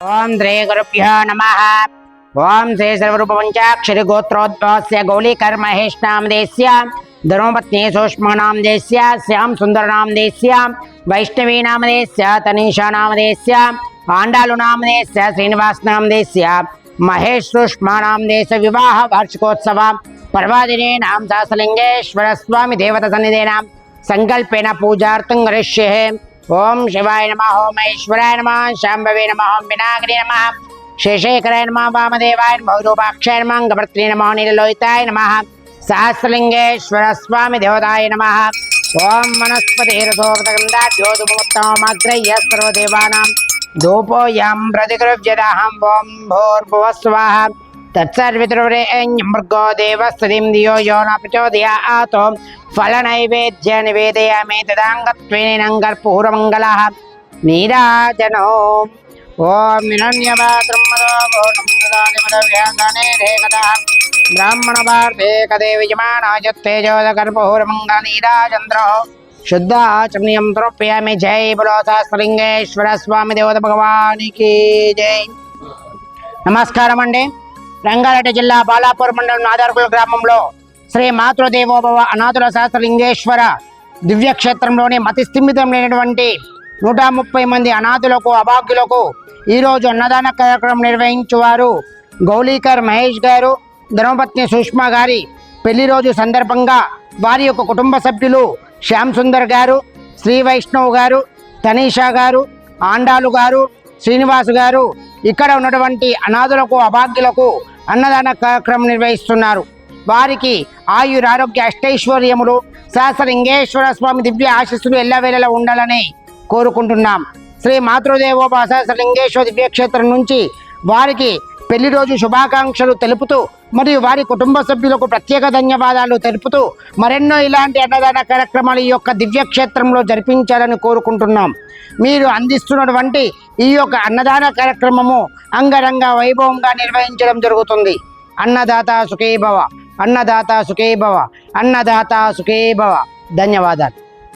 ओम श्री गुरुभ्यो नमः। ओम श्री सर्वरूप पंचाक्षर गोत्रोद्भवस्य गौलीकर महेश नाम देस्य धर्मपत्नी सूक्ष्म नाम देस्य श्याम सुंदर नाम देस्य वैष्णवी नाम देस्य तनीषा नाम देस्य पांडालु नाम देस्य श्रीनिवास नाम देस्य महेश सूक्ष्म नाम देश विवाह वार्षिकोत्सव पर्वादिने नाम दासलिंगेश्वर स्वामी देवता सन्निधे नाम संकल्पेन पूजार्थं करिष्ये। ओम शिवाय नम, ओम ईश्वराय नम शांवे नम, ओम विनाग्नि नमः शेषेकराय नम वामदेवाय भौरूपाक्षाय नम गभर्त्री नम नीललोहिताय नम, सहस्रलिंगेश्वर स्वामी देवताय नम, ओम वनस्पतिर्धोक्तगन्धा ज्योतिमुत्तममग्रह्य सर्वदेवानां धूपो यं प्रतिगृह्यदाहं ओं भोर्भुवः स्वाहा तत्सर्वितुर्वरेण्यमृगो देवस्तुतिं धियो यो न प्रचोदयातो ఫలనైవేద్య నివేదయామి తదాంగత్వేనంగర్పూరమంగళः నీరాజనో ఓం బ్రాహ్మణ భారతే కదే విజమానాజత్తేజోదకర్పూరమంగళ నీరాజంద్రో శుద్ధాచమనీయం త్రోప్యామి జై బలో సహస్రలింగేశ్వర స్వామి దేవత భగవానికి జై నమస్కారం అండి రంగారెడ్డి జిల్లా బాలాపూర్ మండలం నాదార్కుల గ్రామంలో శ్రీ మాతృదేవోభవ అనాథుల శాస్త్రలింగేశ్వర దివ్యక్షేత్రంలోని మతి స్థిమితం లేనటువంటి నూట ముప్పై మంది అనాథులకు అభాగ్యులకు ఈరోజు అన్నదాన కార్యక్రమం నిర్వహించేవారు గౌలీకర్ మహేష్ గారు ధర్మపత్ని సుష్మా గారి పెళ్ళి రోజు సందర్భంగా వారి యొక్క కుటుంబ సభ్యులు శ్యామ్ సుందర్ గారు శ్రీ వైష్ణవ్ గారు తనీషా గారు ఆండాలు గారు శ్రీనివాస్ గారు ఇక్కడ ఉన్నటువంటి అనాథులకు అభాగ్యులకు అన్నదాన కార్యక్రమం నిర్వహిస్తున్నారు. వారికి ఆయురారోగ్య అష్టైశ్వర్యములు సహస్రలింగేశ్వర స్వామి దివ్య ఆశీస్సులు ఎల్లవేళలా ఉండాలని కోరుకుంటున్నాం. శ్రీ మాతృదేవోప సహస్రలింగేశ్వర దివ్యక్షేత్రం నుంచి వారికి పెళ్ళి రోజు శుభాకాంక్షలు తెలుపుతూ మరియు వారి కుటుంబ సభ్యులకు ప్రత్యేక ధన్యవాదాలు తెలుపుతూ మరెన్నో ఇలాంటి అన్నదాన కార్యక్రమాలు ఈ యొక్క దివ్యక్షేత్రంలో జరిపించాలని కోరుకుంటున్నాం. మీరు అందిస్తున్నటువంటి ఈ యొక్క అన్నదాన కార్యక్రమము అంగరంగ వైభవంగా నిర్వహించడం జరుగుతుంది. అన్నదాత సుఖీభవ. ಅನ್ನದಾತ ಸುಖೇ ಭವ. ಅನ್ನದಾತ ಸುಖೇ ಭವ. ಧನ್ಯವಾದ.